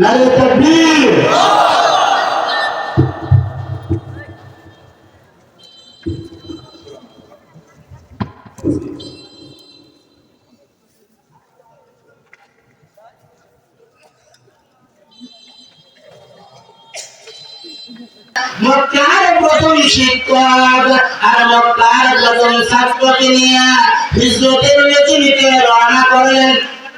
নারে তাকবীর। মক্কার প্রথম শিক্ষক আর মক্কার প্রথম ছাত্রকে নিয়ে হিজরতের রওনা করলেন।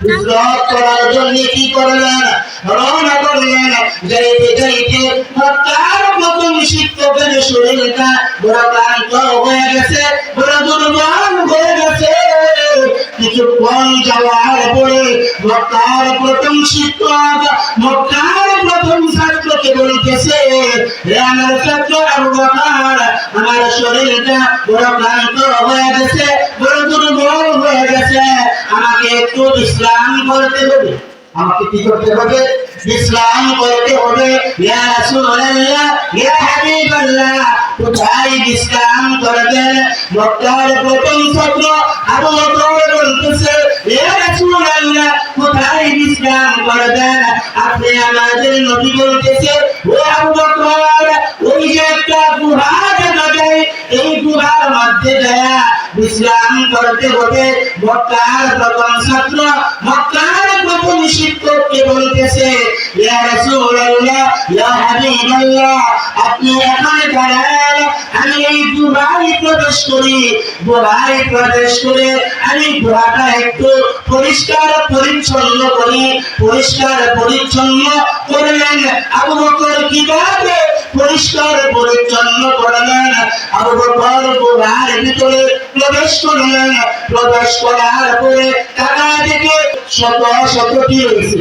হিজরত করার জন্য কি করলেন? রওনা করলেন যাইতে যাইতে মক্কার প্রথম শিক্ষকের শরীরটা বড় ক্লান্ত হয়ে গেছে বড় দুর্বল হয়ে গেছে কিছুক্ষণ যাওয়ার পরে মক্কার প্রথম শিক্ষক মক্কার প্রথম ছাত্রকে বলতেছে আমার ছাত্র আবু বকর আমার শরীরটা বড় ক্লান্ত হয়ে গেছে বড় দুর্বল হয়ে গেছে আমাকে একটু বিশ্রাম করতে হবে আমাকে কি করতে হবে? ইসলাম করতে হবে। ইয়া রাসূলুল্লাহ, ইয়া হাবিবাল্লাহ, কোথায় ইসলাম করবে? মক্কার প্রথম ছাত্র আবু বকর বলতেছে, ইয়া রাসূলুল্লাহ, কোথায় ইসলাম করবে? আপনি আমাদের নবী বলতেছে, ও বিশ্রাম করতে মক্কার প্রথম ছাত্র, মক্কার প্রথম শিক্ষককে বলতেছে, ইয়া রাসূলুল্লাহ, ইয়া হাবিবাল্লাহ, আপনি এখানে দাঁড়ান, আমি এই গুহায় প্রবেশ করি। গুহায় প্রবেশ করে আমি গুহাটা একটু পরিষ্কার পরিচ্ছন্ন করি, পরিষ্কার পরিচ্ছন্ন করলেন। আবু বকর কীভাবে পরিষ্কার পরিচ্ছন্ন করলেন আবু বকর গুহার ভিতরে প্রবেশ করলেন। প্রবেশ করার পরে টাকা দিকে শত শতটি হয়েছে।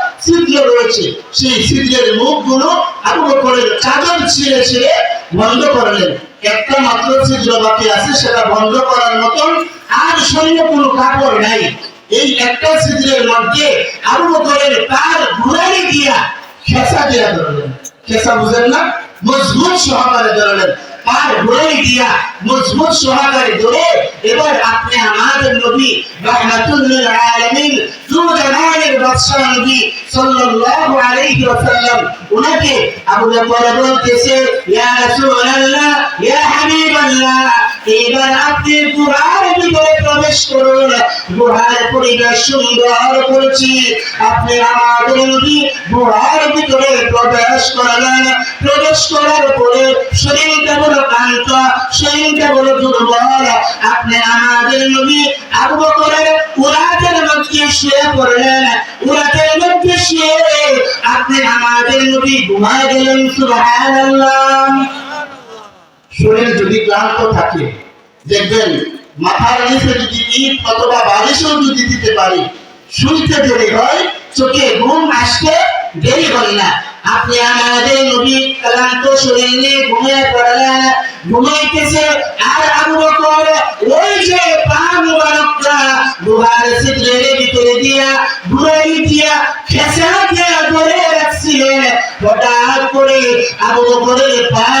রয়েছে। সেই মুখগুলো চাদর ছিঁড়ে ছিঁড়ে বন্ধ করলেন একটা মাত্র ছিদ্র বাকি আছে, সেটা বন্ধ করার মতন আর সৈন্য কোনো কাপড় নাই। এই একটা ছিদ্রের মধ্যে আবু বকরের তার ঘুরাই দিয়া খেসা দিয়া ধরলেন। খেসা বুঝেন না? মজবুত সহকারে ধরলেন। আমাদের উনাকে আবু বলতেছে এবার আপনি গুহার ভিতরে প্রবেশ করুন। গুহার সুন্দর আপনি আমাদের নবী গুহার ভিতরে প্রবেশ করলেন। প্রবেশ করার পরে শরীরটা বড় শরীরটা দুর্বল। আপনি আমাদের উরাতের মধ্যে শুয়ে পড়লেন। মধ্যে শুয়ে আপনি আমাদের নবী ঘুমায় গেলেন, সুবহানাল্লাহ। শরীর যদি ক্লান্ত থাকে, দেখবেন মাথার নিচে যদি ইট অথবা বালিশও যদি দিতে পারি, শুইতে দেরি হয়, চোখে ঘুম আসতে দেরি হয় না। আপনি আমাদের নবী ক্লান্ত শরীর নিয়ে ঘুমিয়ে পড়লেন, ঘুমাইতেছে আর আবু বকর ওই যে পা মুবারকটা গুহার ছিদ্রের ভিতরে দিয়া ঘুরাই দিয়া খেসা দিয়া ধরে রাখছিলেন। হঠাৎ করে আবু বকরের পায়ের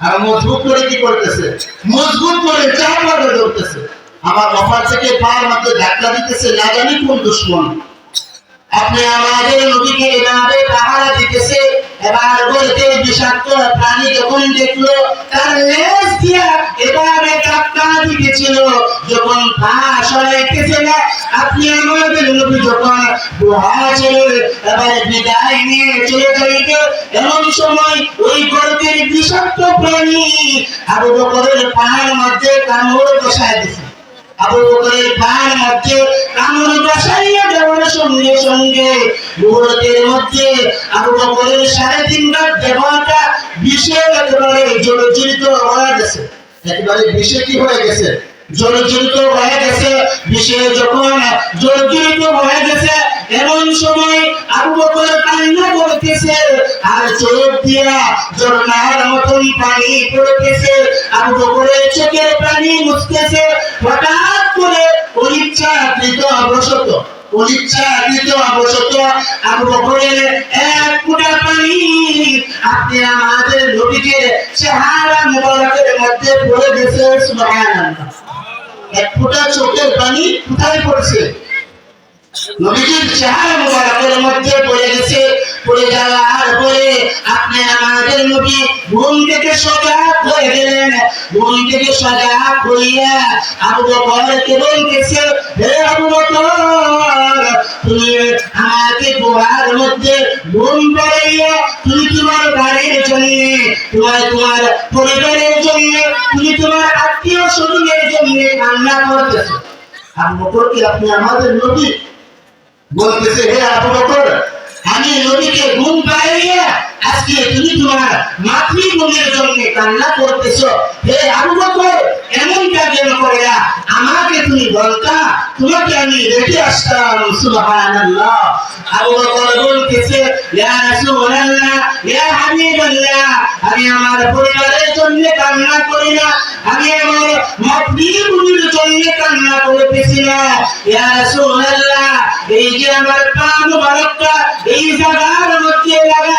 আর মজবুত করে কি করতেছে? মজবুত করে চার আমার থেকে ধাক্কা দিতেছে না জানি কোন আপনি আমাদের নদীকে এভাবে পাহারা দিতেছে এবার বলতে বিষাক্ত প্রাণী যখন দেখল, তার লেজ দিয়া ধাক্কা দিতেছিল। যখন আপনি আমাদের যখন ছেড়ে এবারে বিদায় নিয়ে চলে যাইবে এমন সময় ওই গর্তের বিষাক্ত প্রাণী আবু বকরের পায়ের মধ্যে কামড় বসায় দিছে। আবু বকরের পায়ের মধ্যে কামড় বসাইয়া দেওয়ার সঙ্গে সঙ্গে মুহূর্তের মধ্যে আবু বকরের সাড়ে তিন রাত দেহটা বিষের একেবারে জর্জরিত হয়ে গেছে। একেবারে বিষে কি হয়ে গেছে? জর্জরিত হয়ে গেছে বিষে যখন জর্জরিত হয়ে গেছে, এমন সময় আবু বকর করতেছে আর চোখ দিয়া ঝর্ণার মতন পানি পড়তেছে আবু বকরের চোখের পানি মুছতেছে, হঠাৎ করে অনিচ্ছাকৃত অবসত অনিচ্ছাকৃত অবসত আবু বকরের এক ফুটা পানি আপনি আমাদের নবীকে চেহারা মুবারকের মধ্যে পড়ে গেছে এক ফোঁটা চোখের পানি কোথায় পড়ছে? নবীজির চেহারা মুবারকের মধ্যে পড়ে গেছে, পড়ে যাওয়ার পরে আপনি আমাদের নবী ঘুম থেকে সজাগ হয়ে গেলেন। ঘুম থেকে সজাগ হইয়া আবু বকরকে বলতেছে, হে আবু বকর, তুমি আমাকে গুহার মধ্যে ঘুম পাড়াইয়া তুমি তোমার বাড়ির জন্য, তোমার তোমার পরিবারের জন্য, তুমি তোমার আত্মীয় স্বজনের জন্য কান্না করতেছো। আবু বকর আপনি আমাদের নবী বলতেছে হে আবু বকর আমি নবীকে গুণ পাইয়া আজকে তুমি তোমার মাতৃভূমির জন্য কান্না করতেছো। হে আবু বকর এমনটা করে আমাকে তুমি বলতা, তোমাকে আমি রেখে আসতাম হাবিবাল্লাহ, আমি আমার পরিবারের জন্য কান্না করি না। আমি আমার মাতৃভূমির জন্য কান্না করতেছি না। এই যে আমার পা মুবারকটা এই জায়গার মধ্যে লাগা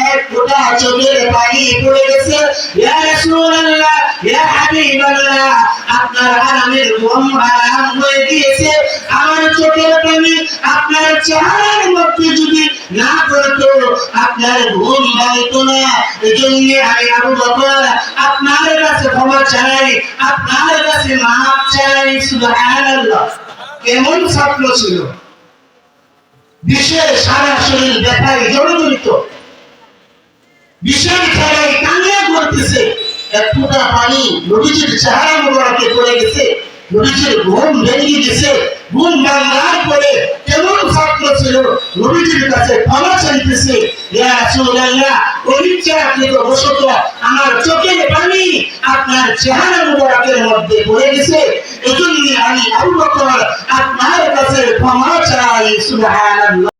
এক চোখের পানি পড়ে গেছে। আপনার আরামের ঘুম হারাম হয়ে গিয়েছে। আমার চোখের পানি আপনার চেহারার মধ্যে যদি না করতো আপনার ঘুম ভাঙতো না। এই জন্য আমি আবু বকর আপনার কাছে ক্ষমা চাই, আপনার কাছে মাপ চাই, সুবহানাল্লাহ। কেমন ছাত্র ছিল? বিশ্বের সারা শরীর ব্যথায় জড়জড়িত। বিশ্বের খেলায় কান্না করতেছে। এক ফোঁটা পানি নবীজির চেহারা মোবারকে পড়ে গেছে। নবীজির ঘুম ভেঙে গেছে। ঘুম ভাঙার পরে কেমন ছাত্র ছিল নবীজির কাছে ক্ষমা চাইতেছে। আমার চোখের পানি আপনার চেহারা মুবারকের মধ্যে পড়ে গেছে। এজন্য আমি আবু আপনার কাছে ক্ষমা চাই, সুবহানাল্লাহ।